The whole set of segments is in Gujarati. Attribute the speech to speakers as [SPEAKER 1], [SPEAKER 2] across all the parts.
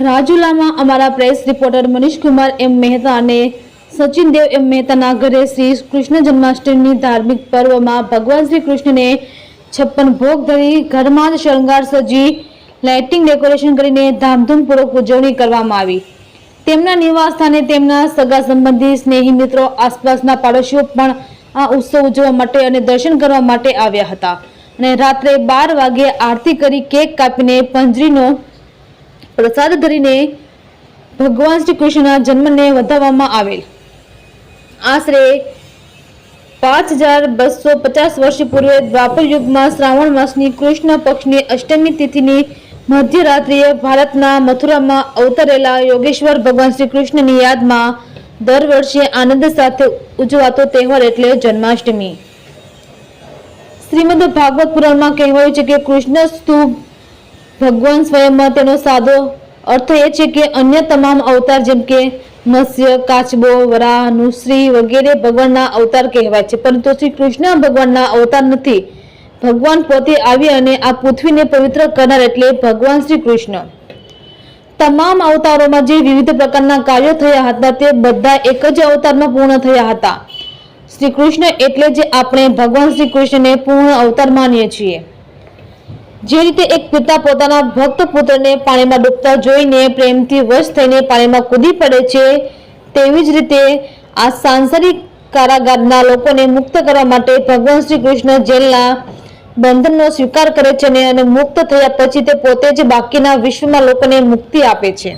[SPEAKER 1] રાજુલામાં અમારા press reporter Manishkumar M Mehta અને સચિન દેવ એમ મહેતાના ઘરે શ્રી કૃષ્ણ જન્માષ્ટમીની ધાર્મિક પર્વમાં ભગવાન શ્રી કૃષ્ણને છપ્પન ભોગ ધરી ઘરમાં જ શણગાર સજી લાઇટિંગ ડેકોરેશન કરીને ધામધૂમપૂર્વક ઉજવણી કરવામાં આવી. તેમના નિવાસ સ્થાને તેમના સગા સંબંધી, સ્નેહી મિત્રો, આસપાસના પાડોશીઓ પણ આ ઉત્સવ ઉજવવા માટે અને દર્શન કરવા માટે આવ્યા હતા. અને રાત્રે બાર વાગે આરતી કરી કેક કાપીને પંજરીનો પ્રસાદ ધરીને ભગવાન શ્રી કૃષ્ણના જન્મને વધાવવામાં આવેલ. આશરે પાંચ હજાર બસો પચાસ વર્ષ પૂર્વે દ્વાપર યુગમાં શ્રાવણ માસની કૃષ્ણ પક્ષની અષ્ટમી તિથિની મધ્યરાત્રિએ ભારતના મથુરામાં અવતરેલા યોગેશ્વર ભગવાન શ્રી કૃષ્ણની યાદમાં દર વર્ષે આનંદ સાથે ઉજવાતો તહેવાર એટલે જન્માષ્ટમી. શ્રીમદ ભાગવત પુરાણમાં કહેવાયું છે કે કૃષ્ણ સ્તુપ ભગવાન સ્વયંમાં તેનો સાદો અર્થ એ છે કે અન્ય તમામ અવતાર જેમ કે મત્સ્ય, કાચબો વરાહ નુશ્રી વગેરે ભગવાનના અવતાર કહેવાય છે. પરંતુ શ્રી કૃષ્ણ ભગવાનના અવતાર નથી. ભગવાન પોતે આવી અને આ પૃથ્વીને પવિત્ર કરનાર એટલે ભગવાન શ્રી કૃષ્ણ. તમામ અવતારોમાં જે વિવિધ પ્રકારના કાર્યો થયા હતા તે બધા એક જ અવતારમાં પૂર્ણ થયા હતા. શ્રી કૃષ્ણ એટલે જે આપણે ભગવાન શ્રી કૃષ્ણને પૂર્ણ અવતાર માનીએ છીએ. જે રીતે એક પિતા પોતાના ભક્ત પુત્રને પાણીમાં ડૂબતા જોઈને પ્રેમથી વશ થઈને પાણીમાં કૂદી પડે છે, તેવી જ રીતે આ સાંસારિક કારાગારના લોકોને મુક્ત કરવા માટે ભગવાન શ્રી કૃષ્ણ જેલના બંધનનો સ્વીકાર કરે છે અને મુક્ત થયા પછી તે પોતે જ બાકીના વિશ્વમાં લોકોને મુક્તિ આપે છે.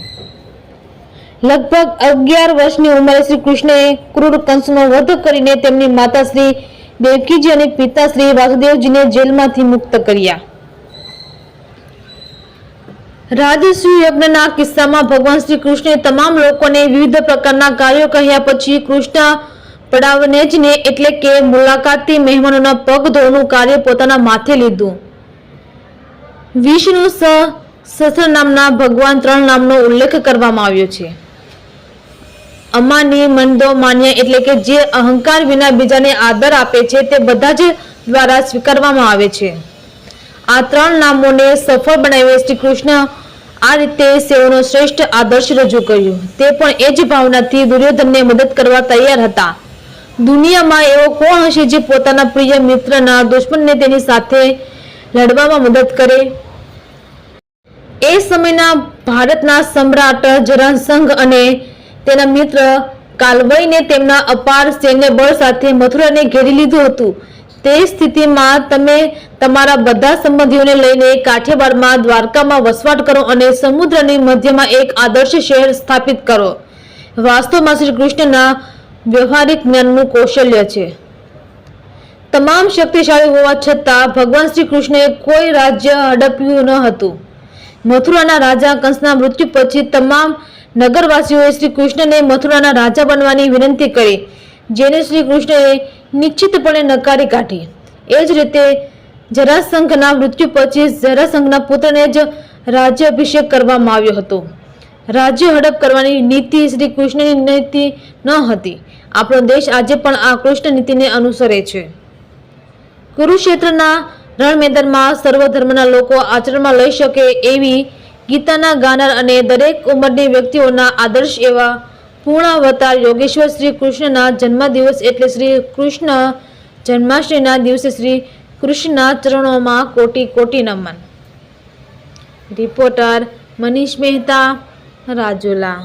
[SPEAKER 1] લગભગ અગિયાર વર્ષની ઉંમરે શ્રી કૃષ્ણએ ક્રૂર કંસનો વધ કરીને તેમની માતા શ્રી દેવકીજી અને પિતા શ્રી વાસુદેવજીને જેલમાંથી મુક્ત કર્યા. રાજસ્વી યજ્ઞના કિસ્સામાં ભગવાન શ્રી કૃષ્ણે તમામ લોકોને વિવિધ પ્રકારના કાર્યો કહ્યા પછી કૃષ્ણ પડાવનેજને એટલે કે મુલાકાતી મહેમાનોના પગ ધોવાનું કાર્ય પોતાના માથે લીધું. વિષ્ણુ સહસ્ર નામના ભગવાન ત્રણ નામનો ઉલ્લેખ કરવામાં આવ્યો છે. અમાની મંદો, માન્ય એટલે કે જે અહંકાર વિના બીજાને આદર આપે છે તે બધા જ દ્વારા સ્વીકારવામાં આવે છે. આ ત્રણ નામોને સફળ બનાવી શ્રી આ રીતે સેવાનો શ્રેષ્ઠ આદર્શ રજૂ કર્યું. તે પણ એ જ ભાવનાથી દુર્યોધનને મદદ કરવા તૈયાર હતા. દુનિયામાં એવો કોણ હશે જે પોતાના પ્રિય મિત્રના દુશ્મનને તેની સાથે લડવામાં મદદ કરે? એ સમયના ભારતના સમ્રાટ જરાસંઘ અને તેના મિત્ર કાલવઈને તેમના અપાર સૈન્ય બળ સાથે મથુરાને ઘેરી લીધું હતું. તે સ્થિતિમાં તમે તમારા બધા સંબંધીઓને લઈને કાઠિયાવાડમાં, દ્વારકામાં વસવાટ કરો અને સમુદ્રની મધ્યમાં એક આદર્શ શહેર સ્થાપિત કરો. વાસ્તવમાં શ્રી કૃષ્ણના વ્યવહારિક જ્ઞાનનું કૌશલ્ય છે. તમામ શક્તિશાળી હોવા છતાં ભગવાન શ્રી કૃષ્ણએ કોઈ રાજ્ય હડપ્યું ન હતું. મથુરાના રાજા કંસના મૃત્યુ પછી તમામ નગરવાસીઓએ શ્રી કૃષ્ણને મથુરાના રાજા બનવાની વિનંતી કરી, જેને શ્રી કૃષ્ણએ નિશ્ચિતપણે નકારી કાઢી. એ જ રીતે જરાસંઘના મૃત્યુ પછી જરાસંઘના પુત્રને જ રાજ્યાભિષેક કરવામાં આવ્યો હતો. રાજ્ય હડપ કરવાની નીતિ શ્રી કૃષ્ણની નીતિ ન હતી. આપણો દેશ આજે પણ આ કૃષ્ણ નીતિને અનુસરે છે. કુરુક્ષેત્રના રણ મેદાનમાં સર્વ ધર્મના લોકો આચરણમાં લઈ શકે એવી ગીતાના ગાનાર અને દરેક ઉંમરની વ્યક્તિઓના આદર્શ એવા પૂર્ણાવતાર યોગેશ્વર શ્રી કૃષ્ણના જન્મદિવસ એટલે શ્રી કૃષ્ણ જન્માષ્ટમીના દિવસે શ્રી કૃષ્ણના ચરણોમાં કોટી કોટી નમન. રિપોર્ટર મનીષ મહેતા, રાજુલા.